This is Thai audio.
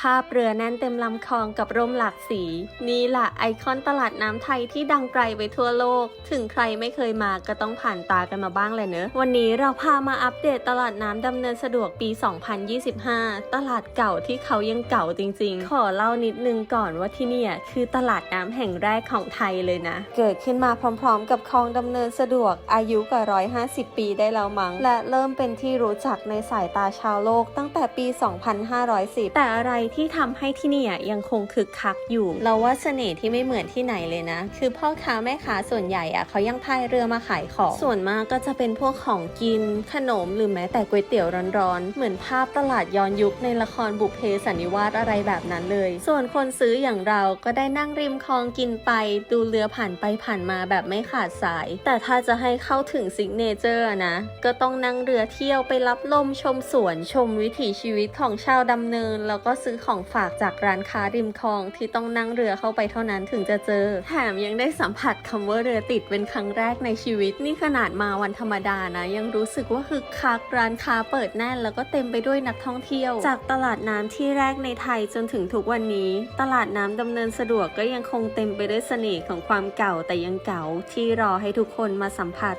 ภาพเรือแน่นเต็มลำคลองกับร่มหลากสี นี่ล่ะไอคอนตลาดน้ำไทยที่ดังไกลไปทั่วโลก ถึงใครไม่เคยมาก็ต้องผ่านตากันมาบ้างเลยเนอะ วันนี้เราพามาอัปเดตตลาดน้ำดำเนินสะดวกปี 2025 ตลาดเก่าที่เขายังเก่าจริงๆ ขอเล่านิดนึงก่อนว่าที่เนี่ยคือตลาดน้ำแห่งแรกของไทยเลยนะ เกิดขึ้นมาพร้อมๆ กับคลองดำเนินสะดวกอายุกว่า 150 ปีได้แล้วมั้ง และเริ่มเป็นที่รู้จักในสายตาชาวโลกตั้งแต่ปี 2510 แต่อะไรที่ทำให้ที่นี่ยยังคงคึกคักอยู่ เราว่าเสน่ห์ที่ไม่เหมือนที่ไหนเลยนะ คือพ่อค้าแม่ค้าส่วนใหญ่อะเขายังพายเรือมาขายของ ส่วนมากก็จะเป็นพวกของกิน ขนมหรือแม้แต่ก๋วยเตี๋ยวร้อนๆ เหมือนภาพตลาดย้อนยุคในละครบุพเพสันนิวาสอะไรแบบนั้นเลย ส่วนคนซื้ออย่างเราก็ได้นั่งริมคลองกินไป ดูเรือผ่านไปผ่านมาแบบไม่ขาดสาย แต่ถ้าจะให้เข้าถึงซิกเนเจอร์นะ ก็ต้องนั่งเรือเที่ยวไปรับลมชมสวนชมวิถีชีวิตของชาวดำเนิน แล้วก็ซื้อของฝากจากร้านค้าริมคลองที่ต้องนั่งเรือเข้าไปเท่านั้นถึงจะเจอ แถมยังได้สัมผัสคำว่าเรือติดเป็นครั้งแรกในชีวิต นี่ขนาดมาวันธรรมดานะ ยังรู้สึกว่าคึกคักร้านค้าเปิดแน่น แล้วก็เต็มไปด้วยนักท่องเที่ยว จากตลาดน้ำที่แรกในไทยจนถึงทุกวันนี้ ตลาดน้ำดำเนินสะดวกก็ยังคงเต็มไปด้วยเสน่ห์ของความเก่าแต่ยังเก่าที่รอให้ทุกคนมาสัมผัส